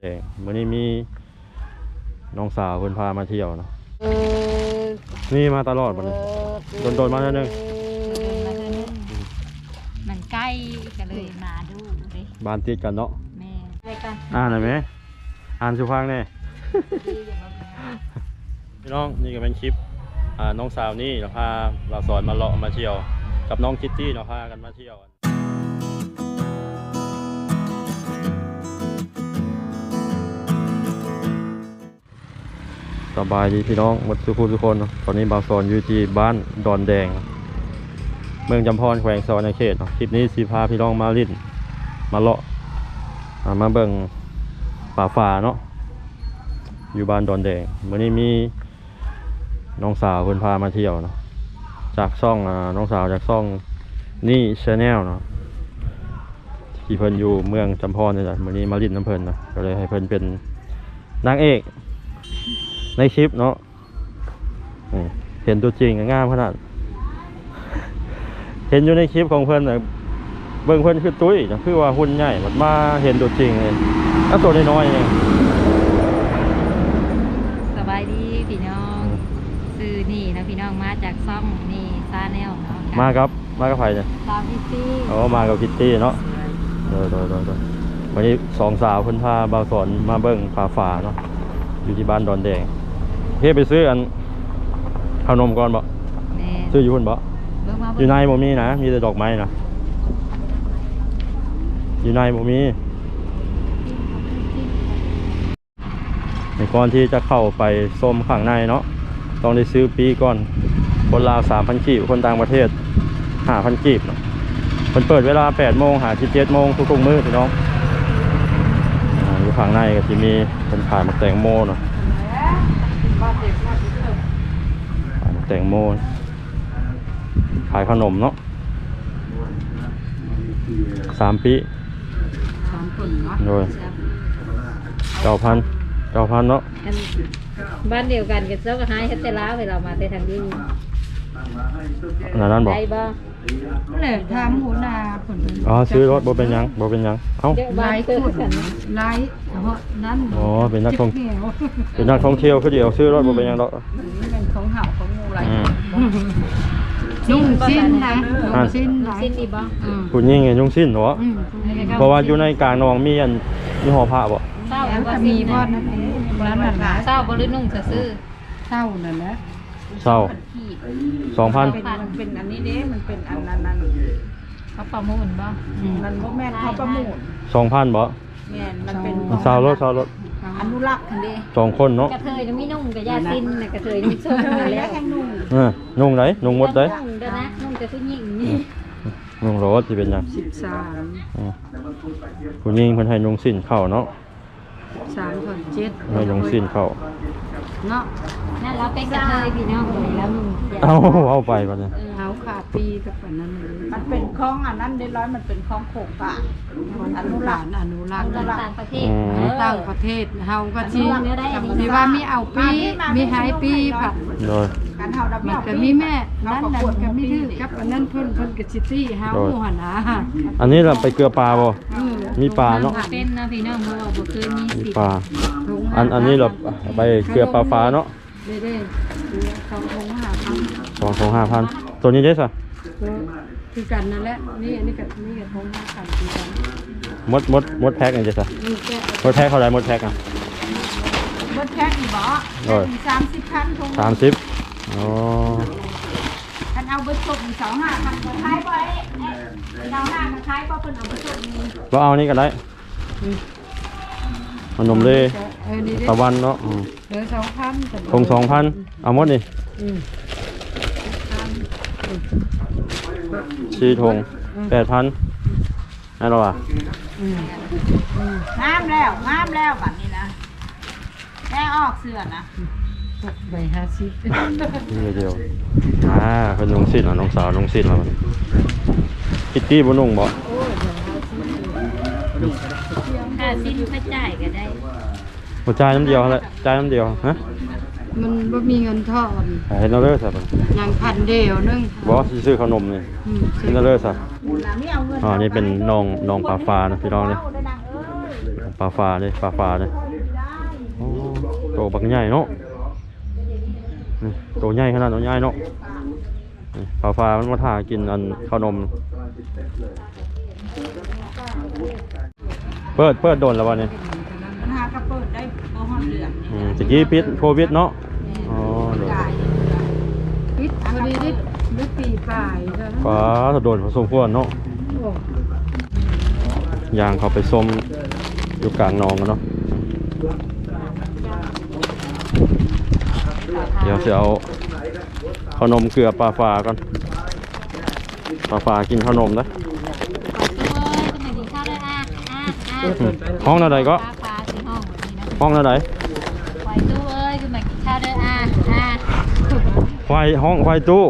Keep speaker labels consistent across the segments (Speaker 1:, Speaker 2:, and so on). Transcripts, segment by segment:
Speaker 1: แดงวันนี้มีน้องสาวเพิ่นพามาเที่ยวเนาะนี่มาตลอดบัดนี้โดนๆมาแล้วนึง
Speaker 2: มันใกล้ก็เลยมาดูเลย
Speaker 1: บ้านติดกันเนาะ
Speaker 2: แม่ไปกัน
Speaker 1: อ่านหน่อยไหมอ่านสุฟังแน่พี่น้องนี่ก็เป็นคลิปอ่าน้องสาวนี่เราพาเราสอนมาเลาะมาเที่ยว กับน้องคิตตี้เราพากันมาเที่ยว สบายดีพี่น้องหมดทุกคนทุกคนะตอนนี้บาวสอนอยู่ที่บ้านดอนแดง เมืองจำพรแขวงสวรรณเขตคลิปนี้สีพาพี่น้องมาลิ้นมาเลาะมาเบิ่งป่าฝ่าเนาะอยู่บ้านดอนแดงวันนี้มีน้องสาวเพิ่นพามาเที่ยวเนาะจากซ่องอน้องสาวจากซ่องนี่ชาแนลเนาะที่เพิ่นอยู่เมืองจำพรนี่แหละวันนี้มาลิ้นน้ำเพิ่นเนาะก็เลยให้เพิ่นเป็นนางเอก ในคลิปเนาะนี่เห็นตัวจริงก็งามขนาด เห็นอยู่ในคลิปของเพื่อนน่ะเบิ่งเพื่อนคือตุ้ยนะคือว่าหุ่นใหญ่มันมาเห็นตัวจริงเลยถ้าตัวน้อยๆเอง
Speaker 2: สบายดีพี่น้องซื้อนี่นะพี่น้องมาจากซ่องนี่ซาแนลเนาะ
Speaker 1: มาครับมากับไผเนี่ย
Speaker 2: ตามพี่ซี่
Speaker 1: อ๋อมากับคิตตี้เนาะโดยโดยโดยโดยวันนี้สองสาวเพิ่นพาบ่าวสอนมาเบิ่งฝาฝาเนาะอยู่ที่บ้านดอนแดง เฮ้ไปซื้ออันขนมก่อนบ่
Speaker 2: แม่
Speaker 1: ซื้ออยู่พุ่นบ่
Speaker 2: เบิ่งมา
Speaker 1: อ
Speaker 2: เบิ่
Speaker 1: ยู่
Speaker 2: ง
Speaker 1: ในบ่มีนะ มีแต่ดอกไม้นะอยู่ในบ่มีในก่อนที่จะเข้าไปส้มข้างในเนาะต้องได้ซื้อปีก่อน คนลาวสามพันกีบคนต่างประเทศห้าพันกีบเนาะมันเปิดเวลาแปดโมงหาสิบเจ็ดโมงทุกๆมื้อพี่น้องอ่าอยู่ข้างในก็จะมีเป็นขายมักแตงโมเนาะขายมัก แตงโม ขายขนมเนาะสามปี
Speaker 2: สองคนเนาะ
Speaker 1: โดยเก้าพันเก้าพันเนาะ
Speaker 2: อันบ้านเดียวกันกับเจ้าก็หายเฮ็ดแต่ล้าเวลามาแต่ทางนี้
Speaker 1: อันนั้นบอก
Speaker 2: ได้บ่
Speaker 3: เลยทำหัวหน้าผล
Speaker 1: อ๋อซื้อรถบ่เป็นหยังบ่เป็นหยังเอ้า
Speaker 2: เดี๋ยวบ้า
Speaker 3: ลานย
Speaker 2: เกิ
Speaker 3: ค
Speaker 2: ด
Speaker 3: น
Speaker 2: กัน
Speaker 3: ลายเฉพาะนั้น
Speaker 1: อ๋อเป็นนักท่อง
Speaker 3: เที่ยว
Speaker 1: เป็นนักท่องเที่ยวคือเดียวซื้อรถบ่เป็นหยังดอก
Speaker 3: เป็นของเห่าของงูอะไร
Speaker 1: อืม
Speaker 3: นุ่งสิ้นนะนุ่งสิ้นลาย
Speaker 2: สิ้นดีบ่
Speaker 3: อืม
Speaker 1: ผู้หญิงไงยุ่งสิ้นเหรอ
Speaker 3: อืม
Speaker 1: เพราะว่าอยู่ในกลางหนองมีอันมีหอผ้าบ่
Speaker 2: เศร้า
Speaker 3: แล้ว
Speaker 2: บ่
Speaker 3: ก็
Speaker 2: มี
Speaker 3: มี
Speaker 2: บ่
Speaker 3: บ่นั่นเองร้านนั่นนะ
Speaker 2: เศร้าบ่หรือนุ่งซื่อ
Speaker 3: เท่านั่นแหละ
Speaker 1: เศร้าสองพัน
Speaker 3: เป็นมันเป็นอันนี้เด้มันเป็นอันนั้นนั่น
Speaker 2: ๆเขาประมูลบ่
Speaker 3: มันบ่แม่นเขาประมูล
Speaker 1: สองพันบ่
Speaker 3: แม่นมันเป็น
Speaker 1: เศร้ารถเศร้ารถ
Speaker 3: อนุรักษ์คันเด้
Speaker 1: สองคนเนาะ
Speaker 2: กระเทยน่ะมีนุ่งกับยาสิ้นน่ะกระเทยนี่โซ่
Speaker 3: เธอ
Speaker 2: มา
Speaker 3: แล้
Speaker 2: แล้วว
Speaker 3: แค่นุ่ง
Speaker 1: เออนุ่งไหนนุ่งหมดเลย
Speaker 2: นุ่งเด้อนะนุ่งแต่ผู้หญิงนี่
Speaker 1: นุ่งรถที่เป็นหยัง
Speaker 3: สิบสาม
Speaker 1: อืมผู้หญิงเพิ่นให้นุ่งสิ้นเข้าเนาะ
Speaker 3: สามคนเจ็ด
Speaker 1: ให้นุ่งสิ้นเข้า
Speaker 3: เนาะ
Speaker 2: นั่นเราเป็นกระเทยพี่น้องเลยแล้วนุ่งยา
Speaker 1: เอาเอาไปบัดนี้
Speaker 3: เท้าขาปีกับอันนั้นเลยมันเป็นคล้องอันนั้นเรียบร้อยมันเป็นคล้องโขกป่าอนุรักษ์อนุรักษ์
Speaker 2: ต่างต่างประเทศ
Speaker 1: อืม
Speaker 3: ต่างประเทศเฮาก็ที่
Speaker 2: อนุรักษ์เนี่ยได้อันนี้
Speaker 3: ที่ว่ามีเอาปีมีหายปีผัด
Speaker 1: โดย
Speaker 3: กันเฮามันก็มีแม่นั่นนั่นก็มีดื้อกับอันนั้นเพิ่นเพิ่นก็สิตี้เฮาหั่นนะ
Speaker 1: อันนี้เราไปเกลือปลาบ่
Speaker 3: อื
Speaker 1: มีปลาเนาะ
Speaker 2: เป็นนะพี่น้องเพราะว่าบ่เคยมี
Speaker 1: มี
Speaker 2: สิทธิ์
Speaker 1: ปลาอันอันนี้เราไปเกลือปลาฟ้าเนาะ
Speaker 3: เด้ๆเขาคงหาทำ
Speaker 1: สองสองห้าพันตัวนี้ได้สะ
Speaker 3: คือกันนั่นแหละนี่อันนี้ก็นี่ก็คงหากันคือกัน
Speaker 1: มดมดมดแพ็กนี่ได้สะ
Speaker 3: นี่แก
Speaker 1: มดแพ็กเท่าไหรมดแพ็กอะ
Speaker 3: บ่แท็กนี่บ่
Speaker 1: โอ้ย
Speaker 3: 30คันคง
Speaker 1: สามสิบอ๋อ
Speaker 3: คัน เอาไปส่ง25คันบ่ขายบ่ไอ้ไอ้ดาวหน้ามันขายบ่เพิ่นเอาไปส่งนี่
Speaker 1: เราเอานี่กันได้ขนมเลย
Speaker 3: เออนี่เด้
Speaker 1: ตะวันเนาะอืม
Speaker 3: เดี๋ยว2,000
Speaker 1: คงสองพันเอาหมดนี่
Speaker 3: อืม
Speaker 1: ชีทงแปดพันนั่นหรอวะ
Speaker 3: งามแล้วงามแล้วบัดนี้นะแม่ออกเสื้อนะ ใบห้าสิบ
Speaker 1: นี่เดียวอ่าเป็นนุ่งสิ้นเหรอน้องสาวนุ่งสิ้นเหรอมันคิตตี้บ่นุ่งบ่
Speaker 2: ค่าสิ้นไปจ่ายก็ได้
Speaker 1: หัวใจายน้ำเดียวแหละจ่ายน้ำเดียวฮะ
Speaker 3: มันบ่มีเงินทอน
Speaker 1: เห็นเอาเลยสับ
Speaker 3: ยังพันเดียวนึง
Speaker 1: บอสซื้อขนมนี่
Speaker 3: อืม
Speaker 1: เห็นเอาเลยสับอ๋อนี่เป็นน้องน้องปลาฟ้านะพี่น้องเนี่ยปลาฟ้าเลยปลาฟ้าเลยโอ้โตบักใหญ่เนาะ นี่โตใหญ่ขนาดโตใหญ่เนาะนี่ปลาฟ้ามันมาถ่ากินอันข้าวนม เปิดเปิดโดนแล้ววันนี้
Speaker 3: ปัญหากระเปิดได้บ่ฮอดเดือน
Speaker 1: อืมตะกี้พิษโควิดเนาะอ๋อโดน
Speaker 3: จ่าย
Speaker 2: ปิดพอดีดิดิปีปลายแล้ว
Speaker 1: ฟ้าโดนผสมควรเนาะยางเขาไปส้มอยู่กลางหนองกันเนาะ เดี๋ยวจะเอาขนมเกลือปลาฟ้าก่อนปลาฟ้ากินขนมนะ
Speaker 2: เอ้ยก็มนาวด้วยอะ
Speaker 1: ห้องอะไรก็
Speaker 2: ห้องแบบนี้นะ
Speaker 1: ห้อะไร
Speaker 2: ไว้ตู้เอ้ยก็มากินข้าวด้วยอะอะ
Speaker 1: ควายห้องควายตู้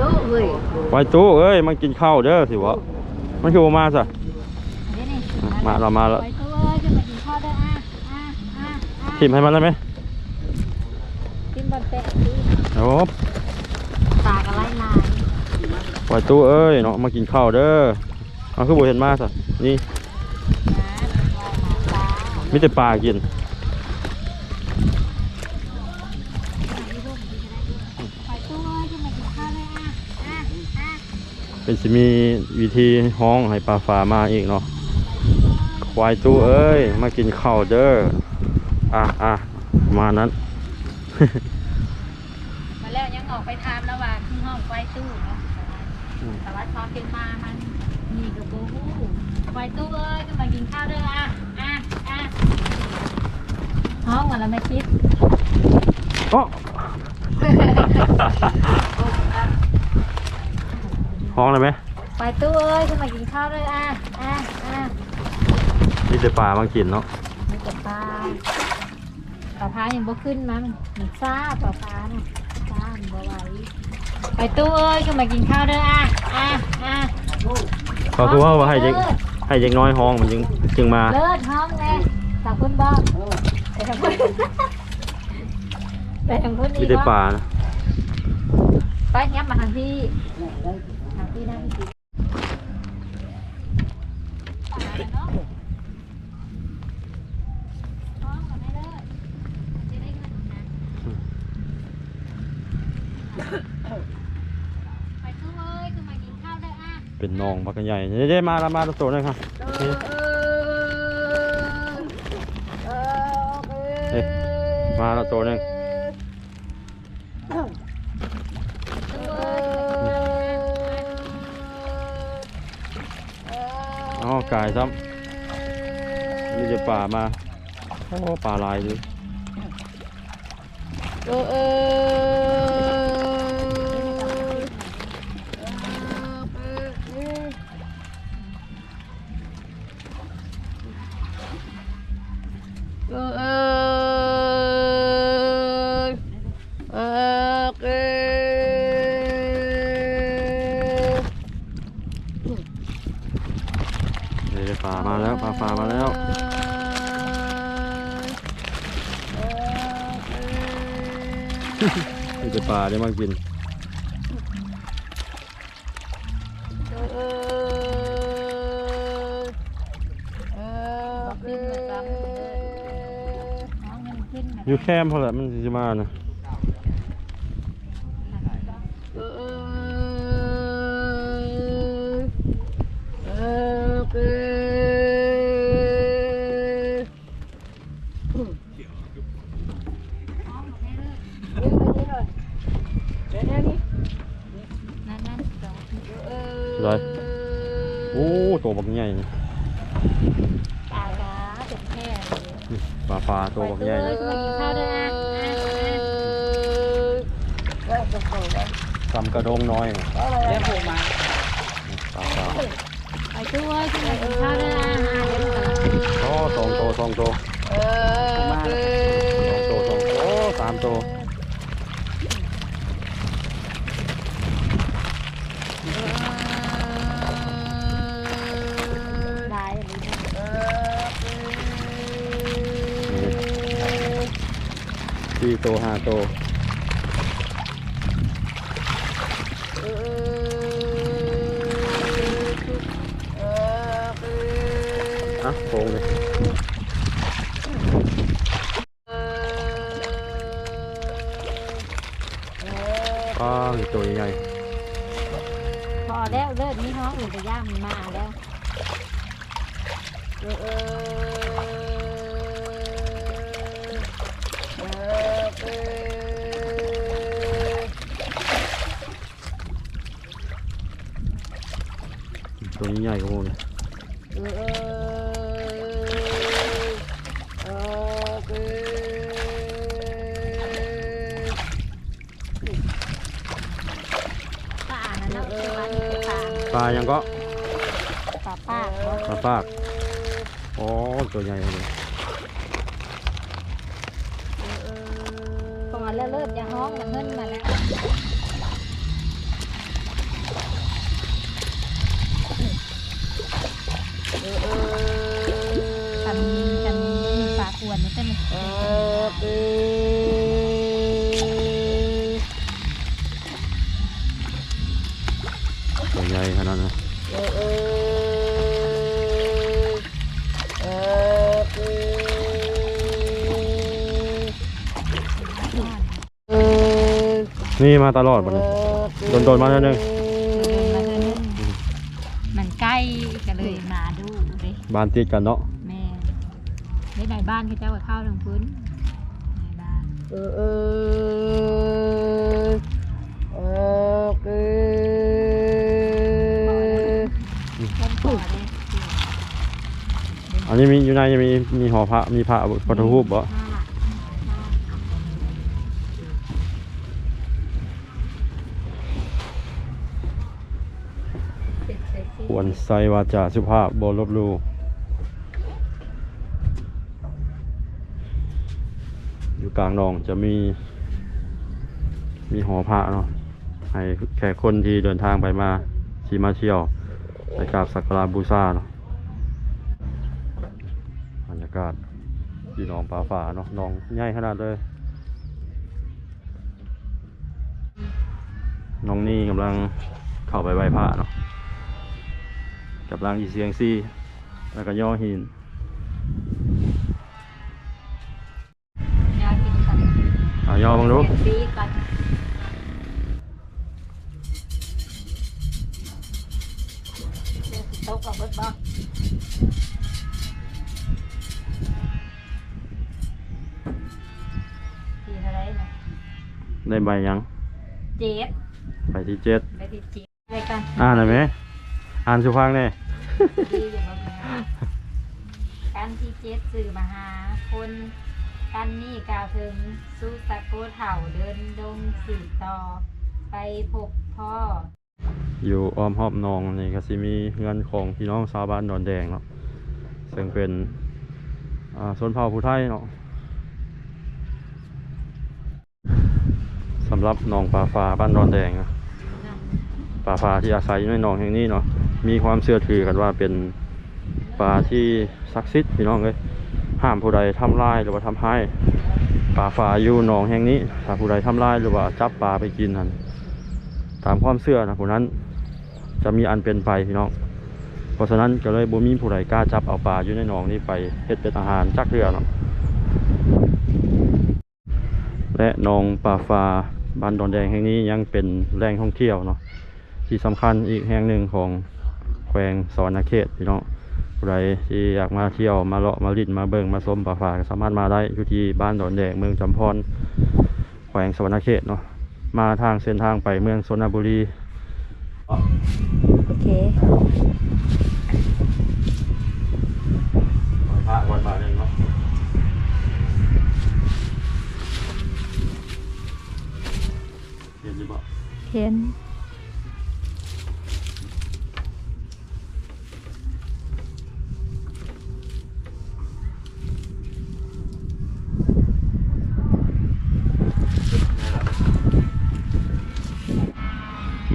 Speaker 2: ตู้เอ้ย
Speaker 1: ควายตู้เอ้ยมากินข้าวเด้อสิวะมันคือบ่มาซะมาเรามาแล้วทิมให้มันได้ไหม
Speaker 2: กินบอลเตะดิ
Speaker 1: โอ้
Speaker 2: ตากระไล่ลาย
Speaker 1: ควายตู้เอ้ยเนาะมากินข้าวเด้อมันคือบ่เห็นมาซะนี่
Speaker 2: นะว่าหมาตา
Speaker 1: มีแต่ปลากิน
Speaker 2: ไว้ตู้เอ้ยก็มากินข้าวด้วยอะอะอะ
Speaker 1: เป็นสิมีวิธีห้องให้ปลาฟ้ามาอีกเนาะควายตู้เอ้ย มากินข้าวเด้ออะอะประมาณนั้น
Speaker 2: มาแล้วยังออกไปทำแล้วว่าที่ห้องไว้ตู้เนาะ
Speaker 1: อืม
Speaker 2: แต่ว่าพอกินมามันมีกระโปรงไว้ตู้เอ้ยก็มากินข้าวด้วยอะอะอะห้องวันละไม่คิด
Speaker 1: โอ้ห้องเลยไหม
Speaker 2: ไว้ตู้เอ้ยก็มากินข้าวด้วยอะอะอะ
Speaker 1: มีแต่ปลามากินเนาะ
Speaker 2: มีแต่ปลา ปลาพายังบ่ขึ้นมามันมันซ่าปลาพาน่ะซ่ามันบ่ไหวไปตู้เอ้ยก็มากินข้าวด้วยอะอะอะ
Speaker 1: ก็คือว่าให้เด็กให้เด็กน้อยห้องมันจึงจึงมา
Speaker 2: เลิศห้องแน่สาวคุณบอกไปทางคุณไปทางคุณ
Speaker 1: มี
Speaker 2: อีก
Speaker 1: แต่ป
Speaker 2: บ่
Speaker 1: ลานะ
Speaker 2: ไปยับมาทางพี่ทางพี่นั่งพี่ไปตู้เอ้ยคือมากินข้าวได้อะ
Speaker 1: เป็นน้องบักกันใหญ่เด้มาละมาละโตเลยครับนี่นี่มาละโตหนึงอ๋อกายซ้ำมีแต่ปลามาโอ้ปลาลายเลย เดี๋ยวปลามาแล้วปลาปลามาแล้วมีแต่ปลาได้มากิน
Speaker 2: อยู่
Speaker 1: แคมพอแหละมันจะมานะไรโอ้ตัวบักใหญ่นี่
Speaker 2: ปลาร้าเป็นแค่เลย
Speaker 1: ปลาปลาตัวบักใหญ่
Speaker 2: เอ้ยมากินข้าวด้วยอะอะอะ
Speaker 1: ตำกระดงน้อยนี่
Speaker 3: แล้วผมมา
Speaker 1: ปลาปลา
Speaker 2: ไปตู้เอ้ยกินข้าวด้วยอะอะเดี๋ยวก่อน
Speaker 1: โอ้สองโตวสองโตวสองโตวสองโตวโอ้สามโตว
Speaker 2: ได้
Speaker 1: สี่โตวห้าโตว ป้าตัวใหญ่
Speaker 2: พอแล้วเลิศนี่ห้องอื่นจะย่ามมาแล้ว
Speaker 3: เออเออเออเออ
Speaker 1: ตัวนี้ใหญ่กว่าหมูเลย
Speaker 3: เนาะ
Speaker 2: คือว่านี่คือป้า
Speaker 1: ปลายังก็
Speaker 2: ป้าป้า
Speaker 1: ปลาปากอ๋อตัวใหญ่เลย
Speaker 2: พอแล้วเลิศอย่าห้องแล้วเงินมาแล้วกันกันมีปลาขวนนี่เป็น
Speaker 3: เออเออ
Speaker 1: นี่มาตลอดหมดเลยโดนๆมาแล้วหนึ่ง
Speaker 2: มาเดินมันใกล้ก็เลยมาดูเลย
Speaker 1: บ้านติดกันเนาะ
Speaker 2: แม่ได้ในบ้านเขาเจ้ากับข้าวทางพื้นในบ้าน
Speaker 3: เออเออเออเออ
Speaker 2: ต้นต่อเลย
Speaker 1: อันนี้มีอยู่ในยังมีมีหอพระมีพระพุทธรูปบ่
Speaker 2: ดใส่ซี่
Speaker 1: ควรใส่วาจาสุภาพบลบลูอยู่กลางหนองจะมี มีหอพระเนาะให้แขกคนที่เดินทางไปมาที่มาเที่ยวไปกราบสักการะบูชาเนาะบรรยากาศที่หนองปลาฝาเนาะหนองใหญ่ขนาดเลยน้องนี่กำลังเข้าไปไหว้พระเนาะ กำลังอีเสียงซี่แล้วก็ย่อหิน
Speaker 2: ยากินกัน
Speaker 1: เอาย่อบังดู
Speaker 2: ปีกันเดี๋ยวสิโต๊ะกับเบิดบ่ทีเท่าไรนะ
Speaker 1: ได้ใบยัง
Speaker 2: เจ็ด
Speaker 1: ใบที่เจ็ด
Speaker 2: ไปติดจีไปกัน
Speaker 1: อ่านหน่อยไหม อ่านสุฟังเนี่ย
Speaker 2: ดีอยู่บ้างการที่เจ็ดสื่อมาหาคนกันนี่กล่าวถึงสุตะโกเถ่าเดินดงสื่อต่อ ไปพบพ่อ
Speaker 1: อยู่อ้อมหอบนองนี่ก็สิมีเงินของพี่น้องชาวบ้านดอนแดงเนาะซึ่งเป็นอ่าชนเผ่าผู้ไทยเนาะสำหรับหนองปลาฟ้าบ้านดอนแดงอะปลาฟ้าที่อาศัยอยู่ในหนองแห่งนี้เนาะ มีความเชื่อถือกันว่าเป็นปลาที่ศักดิ์สิทธิ์พี่น้องเลยห้ามผู้ใดทำลายหรือว่าทำให้ปลาฟ้าอยู่หนองแห่งนี้ถ้าผู้ใดทำลายหรือว่าจับปลาไปกินนั้นตามความเชื่อนะผู้นั้นจะมีอันเป็นไปพี่น้อง เพราะฉะนั้นก็เลยบ่มีผู้ใดกล้าจับเอาปลาอยู่ในหนองนี้ไปเฮ็ดเป็นอาหารจักเรือเนาะและหนองป่าฟ้าบ้านดอนแดงแห่งนี้ยังเป็นแหล่งท่องเที่ยวเนาะที่สำคัญอีกแห่งหนึ่งของ วงสวรรณเขตพี่น้องผู้ใดที่อยากมาเที่ยวมาเลาะมาลิ้นมาเบิ่งมาชมป่าฟ้าก็สามารถมาได้อยู่ที่บ้านดอนแดงเมืองจำพรแขวงสวรรณเขตเนาะมาทางเส้นทางไปเมืองชนบุรี
Speaker 2: โอเค
Speaker 1: พระวันบาทเองเนาะเห็นหรือเปล่า
Speaker 2: เห็น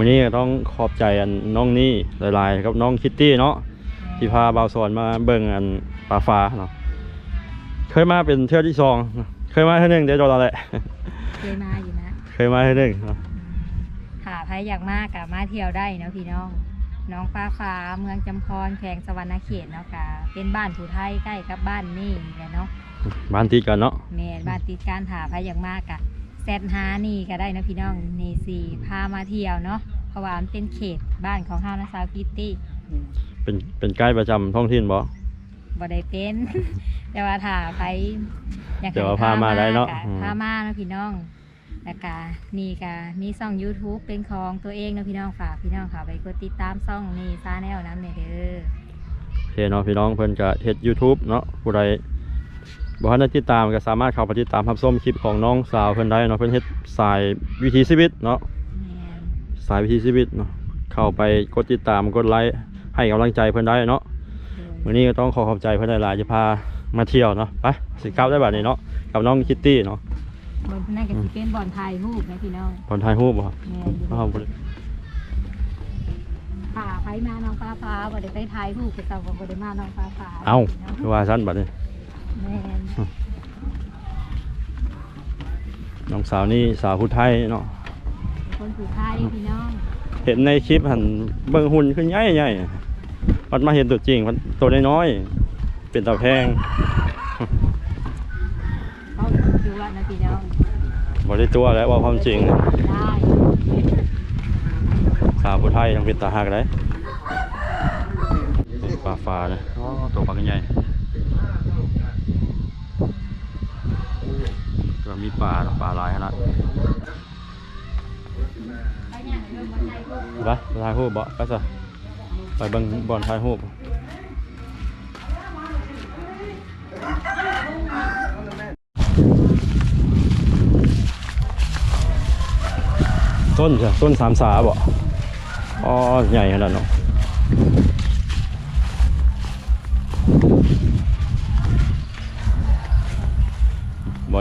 Speaker 1: วันนี้ก็ต้องขอบใจอันน้องนี่หลายๆกับน้องคิตตี้เนาะที่พาบ่าวสอนมาเบิ่งอันปลาฟ้าเนาะเคยมาเป็นเที่ยวที่สองเคยมาเที่ยวหนึ่งเดี๋ยวจอดแหละ
Speaker 2: เคยมาอยู่นะ
Speaker 1: เคยมาเที่ยวหนึ่งเนาะ
Speaker 2: หาใครอยากมากกับมาเที่ยวได้เนาะพี่น้อง น้องฟ้าฟ้าเมืองจำพรแขวงสวรรณเขตเนาะกะเป็นบ้านผู้ไทยใกล้กับบ้านนี่แหละเนาะ
Speaker 1: บ้านติดกันเนาะ
Speaker 2: แม่นบ้านติดการหาใครอยากมากกะ แซดหานี่ก็ได้นะพี่น้องนี่สิพามาเที่ยวเนาะเพราะว่ามันเป็นเขตบ้านของเฮานะสาวคิตตี้
Speaker 1: เป็นเป็นไกด์ประจำท้องถิ่นบ่
Speaker 2: บ่ได้เป็น แต่ว่าถ้าไปอยากให้
Speaker 1: แต่ว่าพามาได้เนาะ
Speaker 2: ก็
Speaker 1: อืม
Speaker 2: พามาเนาะพี่น้องแล้วก็นี่ก็มีช่อง YouTube เป็นของตัวเองเนาะพี่น้องฝากพี่น้องค่ะไปกดติดตามช่องนี่ซาแนลน้ำเนี่ยเด้อ
Speaker 1: โอเคเนาะพี่น้องเพิ่นก็เฮ็ด YouTube เนาะผู้ใด บ่ทันได้ติดตามก็สามารถเข้าไปติดตามรับชมคลิปของน้องสาวเพิ่นได้เนาะเพิ่นเฮ็ดสายวิถีชีวิตเนาะ
Speaker 2: แม่น
Speaker 1: สายวิถีชีวิตเนาะเข้าไปกดติดตามกดไลค์ให้กำลังใจเพิ่นได้เนาะ
Speaker 2: โดย
Speaker 1: วันนี้ก็ต้องขอขอบใจเพื่อนหลายๆจะพามาเที่ยวเนาะไปสิกลับได้แบบนี้เนาะกับน้องคิตตี้เนาะ
Speaker 2: บนนั่นก็สิเป็นบ่อนถ่ายรูปนะพี่น้อง
Speaker 1: ตอนถ่ายรูปบ่
Speaker 2: แม่นอยู่
Speaker 1: อ้าวบ่ได้
Speaker 2: ป่าไปมาน้องฟ้าฟ้าบ่ได้ไปถ่ายรูปกับเจ้าก็บ่ได้มาน้องฟ้าฟ้า
Speaker 1: เอ้าคือว่าซั่นบัดนี้
Speaker 2: แม่ น
Speaker 1: น้องสาวนี่สาวผู้ไทยเนาะ
Speaker 2: เป็นคนผู้ไทยพี่น้อง
Speaker 1: เห็นในคลิปหันเบิ่งหุ่นขึ้นใหญ่ๆมันมาเห็นตัวจริงมันตัวน้อยๆเป็นตาแพง
Speaker 2: เขาคือว่านะพี่น้อง
Speaker 1: บ่ได้ตัวแล้วว่าความจริง
Speaker 2: ได้
Speaker 1: สาวผู้ไทยยังเป็นตาหักได้ปลาฟ้านะอ๋อตัวปลากันใหญ่ก็ มีปลาเนาะปลาหลายขนาด
Speaker 2: ไปเนี่ยเรื่องบ่ถ่ายรูป
Speaker 1: ไปไปถ่ายรูปบ่ไปซะไปเบิ่งบอลถ่ายรูปต้นจ้ะต้นสามสาบ่อ๋อใหญ่ขนาดเนาะ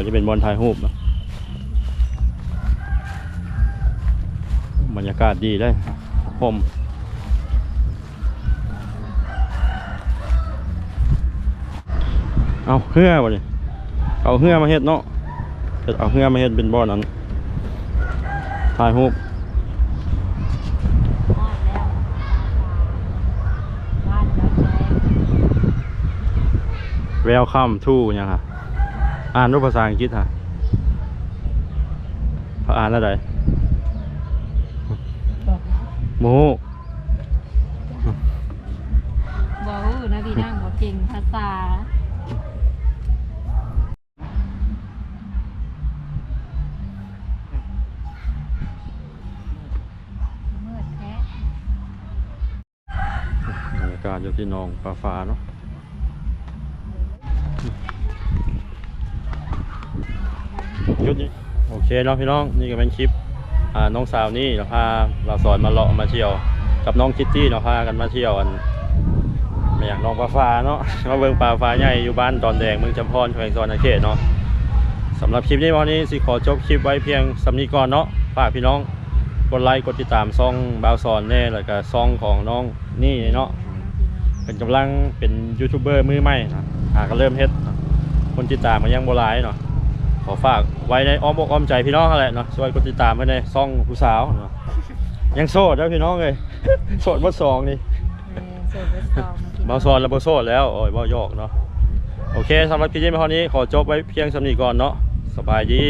Speaker 1: จะเป็นบอลถ่ายรูปนะบรรยากาศดีเลยผมเอาเหือบ่นี่เอาเหือมาเฮ็ดเนาะเฮ็ดเอาเหือมาเฮ็ดเป็นบ่อนั้นถ่ายรูป
Speaker 2: แล้วบ้านดอนแดง
Speaker 1: Welcome to ยังฮะ อ่านรูปภาษาอังกฤษฮะพระอ่านอะไร
Speaker 2: บอก
Speaker 1: โม
Speaker 2: บอกนะพี่น้องบอกเก่งภาษามืดแท้
Speaker 1: บรรยากาศอยู่ที่หนองปลาฟ้าเนาะ ยุดโอเคเนาะพี่น้องนี่ก็เป็นคลิปอ่าน้องสาวนี่เราพาเราสอนมาเลาะมาเที่ยว กับน้องคิตตี้เราพากันมาเที่ยวอันไม่อย่างน้องปลาฟ้าเนาะมาเบิ่งปลาฟ้าใหญ่อยู่บ้านดอนแดงเมืองจำพรแขวงซอนอาเขตเนาะสำหรับคลิปนี้วันนี้สิขอจบคลิปไว้เพียงสำนีก่อนเนาะฝากพี่น้องกดไลค์กดติดตามซ่องบาวสอนแน่แล้วก็ซ่องของน้องนี่เนาะเป็นกำลังเป็นยูทูบเบอร์มือใหม่นะหาก็เริ่มเฮ็ดคนติดตามมันยังโบราณเนาะ ขอฝากไว้ในอ้อมอกอ้อมใจพี่น้องนั่นแหละเนาะช่วยกดติดตามไว้ในซ่องผู้สาวเนาะยังโสดแล้วพี่น้องเลยโสดหมดสองนี่
Speaker 2: เออโซเวสตอมนะพี่
Speaker 1: บาซอนแล้วบาโสดแล้วโอ้ยบ่หยอกเนาะโอเคสำหรับคลิปนี้เท่านี้ขอจบไว้เพียงสำนีก่อนเนาะสบายดี